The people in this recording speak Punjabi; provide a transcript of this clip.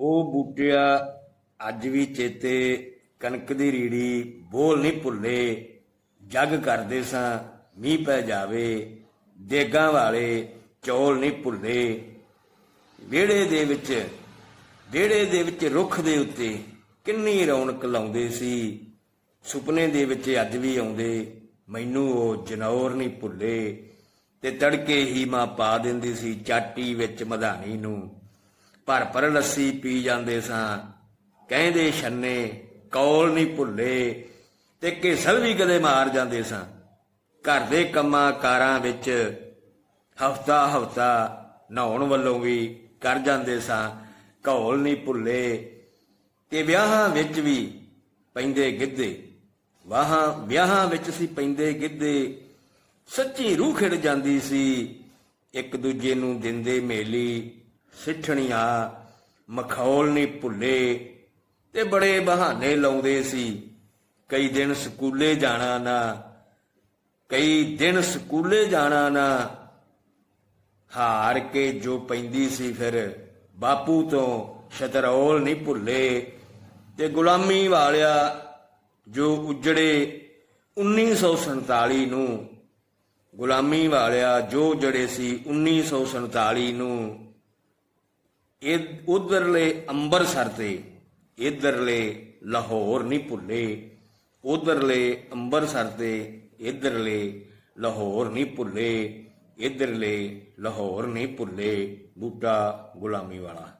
ਉਹ ਬੂਟਿਆ ਅੱਜ ਵੀ ਚੇਤੇ ਕਣਕ ਦੀ ਰੀੜੀ ਬੋਲ ਨਹੀਂ ਭੁੱਲੇ। ਜੱਗ ਕਰਦੇ ਸਾਂ, ਮੀਂਹ ਪੈ ਜਾਵੇ, ਦੇਗਾਂ ਵਾਲੇ ਚੌਲ ਨਹੀਂ ਭੁੱਲੇ। ਵਿਹੜੇ ਦੇ ਵਿੱਚ, ਵਿਹੜੇ ਦੇ ਵਿੱਚ ਰੁੱਖ ਦੇ ਉੱਤੇ ਕਿੰਨੀ ਰੌਣਕ ਲਾਉਂਦੇ ਸੀ। ਸੁਪਨੇ ਦੇ ਵਿੱਚ ਅੱਜ ਵੀ ਆਉਂਦੇ, ਮੈਨੂੰ ਉਹ ਜਨੌਰ ਨਹੀਂ ਭੁੱਲੇ। ਤੇ ਤੜਕੇ ਹੀ ਮਾਂ ਪਾ ਦਿੰਦੀ ਸੀ ਚਾਟੀ ਵਿੱਚ ਮਧਾਣੀ ਨੂੰ। ਭਰ ਭਰ ਲੱਸੀ ਪੀ ਜਾਂਦੇ ਸਾਂ। ਕਹਿੰਦੇ ਛੰਨੇ, ਕੌਲ ਨਹੀਂ ਭੁੱਲੇ, ਤੇ ਕੇਸਲ ਵੀ ਕਦੇ ਮਾਰ ਜਾਂਦੇ ਸਾਂ। ਘਰ ਦੇ ਕੰਮਾਂ ਕਾਰਾਂ ਵਿੱਚ ਹਫਤਾ ਹਫਤਾ ਨਹਾਉਣ ਵੱਲੋਂ ਵੀ ਕਰ ਜਾਂਦੇ ਸਾਂ। ਘੌਲ ਨਹੀਂ ਭੁੱਲੇ, ਤੇ ਵਿਆਹਾਂ ਵਿੱਚ ਵੀ ਪੈਂਦੇ ਗਿੱਧੇ। ਵਾਹਾਂ, ਵਿਆਹਾਂ ਵਿੱਚ ਸੀ ਪੈਂਦੇ ਗਿੱਧੇ। ਸੱਚੀ ਰੂਹ ਖਿੜ ਜਾਂਦੀ ਸੀ, ਇੱਕ ਦੂਜੇ ਨੂੰ ਦਿੰਦੇ ਮੇਲੀ। ਸਿੱਠਣੀਆਂ ਮਖੌਲ ਨਹੀਂ ਭੁੱਲੇ ਤੇ ਬੜੇ ਬਹਾਨੇ ਲਾਉਂਦੇ ਸੀ। ਕਈ ਦਿਨ ਸਕੂਲੇ ਜਾਣਾ ਨਾ, ਕਈ ਦਿਨ ਸਕੂਲੇ ਜਾਣਾ ਨਾ। ਹਾਰ ਕੇ ਜੋ ਪੈਂਦੀ ਸੀ ਫਿਰ ਬਾਪੂ ਤੋਂ ਸ਼ਤਰੌਲ ਨਹੀਂ ਭੁੱਲੇ ਤੇ ਗੁਲਾਮੀ ਵਾਲਿਆ ਜੋ ਉਜੜੇ 1947 ਨੂੰ, ਗੁਲਾਮੀ ਵਾਲਿਆ ਜੋ ਜੜੇ ਸੀ 1947 ਨੂੰ। ਉਧਰਲੇ ਅੰਬਰਸਰ ਤੇ ਇਧਰਲੇ ਲਾਹੌਰ ਨਹੀਂ ਭੁੱਲੇ, ਉਧਰਲੇ ਅੰਬਰਸਰ ਤੇ ਇਧਰਲੇ ਲਾਹੌਰ ਨਹੀਂ ਭੁੱਲੇ, ਇਧਰਲੇ ਲਾਹੌਰ ਨਹੀਂ ਭੁੱਲੇ, ਬੂਟਾ ਗੁਲਾਮੀ ਵਾਲਾ।